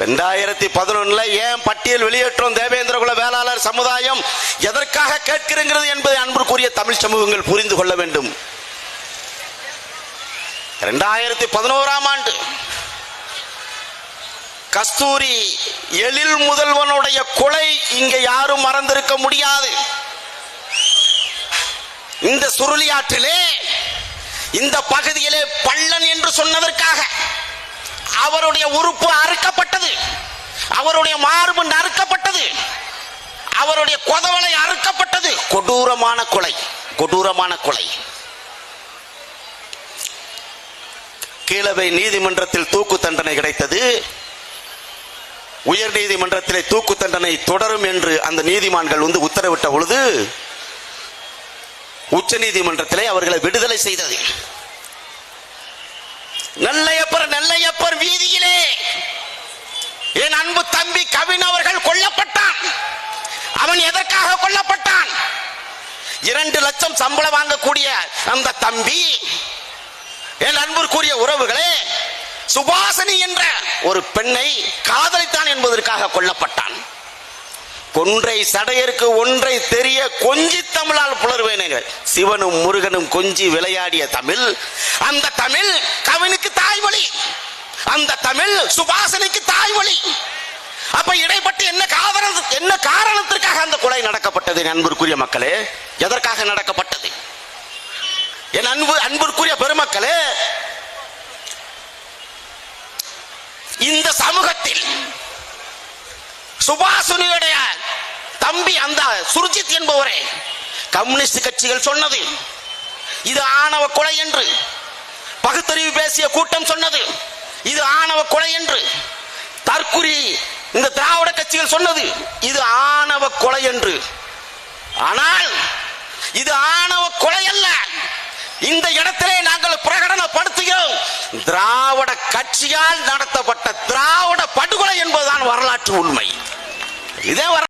ரெண்டாயிரத்தி பதினொன்னுல ஏன் பட்டியல் வெளியேற்றம் தேவேந்திர குல வேளாளர் சமுதாயம் எதற்காக கேட்கிறங்கிறது என்பதை அன்புக்குரிய தமிழ் சமூகங்கள் புரிந்து கொள்ள வேண்டும். ரெண்டாயிரத்தி பதினோராம் ஆண்டு கஸ்தூரி எழில் முதல்வனுடைய கொலை இங்க யாரும் மறந்திருக்க முடியாது. இந்த சுருளியாற்றிலே இந்த பகுதியிலே பள்ளன் என்று சொன்னதற்காக அவருடைய உறுப்பு அறுக்கப்பட்டது. அவருடைய மார்பு நறுக்கப்பட்டது. அவருடைய கொதவலை அறுக்கப்பட்டது. கொடூரமான கொலை கொடூரமான கொலை. கீழவை நீதிமன்றத்தில் தூக்கு தண்டனை கிடைத்தது. உயர் நீதிமன்றத்திலே தூக்கு தண்டனை தொடரும் என்று அந்த நீதிமான்கள் வந்து உத்தரவிட்ட பொழுது உச்ச நீதிமன்றத்திலே அவர்களை விடுதலை செய்தது. நல்ல நெல்லையப்பர் வீதியிலே என் அன்பு தம்பி கவின் அவர்கள் கொல்லப்பட்டான். அவன் எதற்காக கொல்லப்பட்டான்? இரண்டு லட்சம் சம்பளம் வாங்கக்கூடிய அந்த தம்பி என் அன்பிற்குரிய உறவுகளே சுபாசனி என்ற ஒரு பெண்ணை காதலித்தான் என்பதற்காக கொல்லப்பட்டான். கொன்றை சடையருக்கு ஒன்றை தெரிய கொஞ்சி தமிழால் புலர்வேனுங்கள் சிவனும் முருகனும் கொஞ்சி விளையாடிய தமிழ். அந்த தமிழ் கவினுக்கு தாய்மொழி. அந்த தமிழ் சுபாசனைக்கு தாய்மொழி. அப்ப இடைப்பட்டு என்ன காரணம் என்ன காரணத்திற்காக அந்த கொலை நடக்கப்பட்டது அன்பிற்குரிய மக்களே? எதற்காக நடக்கப்பட்டது? என் அன்பு அன்பிற்குரிய பெருமக்களே இந்த சமூகத்தில் சுபாசுனியுடைய தம்பி அந்த சுர்ஜித் என்பவரே கம்யூனிஸ்ட் கட்சிகள் சொன்னது. இது ஆணவ கொலை என்று. பகுத்தறிவு பேசிய கூட்டம் சொன்னது. இது ஆணவ கொலை என்று. தற்குறி இந்த திராவிட கட்சிகள் சொன்னது. இது ஆணவ கொலை என்று. ஆனால் இது ஆணவ கொலை அல்ல. இந்த இடத்திலே நாங்கள் பிரகடனப்படுத்துகிறோம். திராவிட கட்சியால் நடத்தப்பட்ட திராவிட படுகொலை என்பதுதான் வரலாற்று உண்மை. இதே வர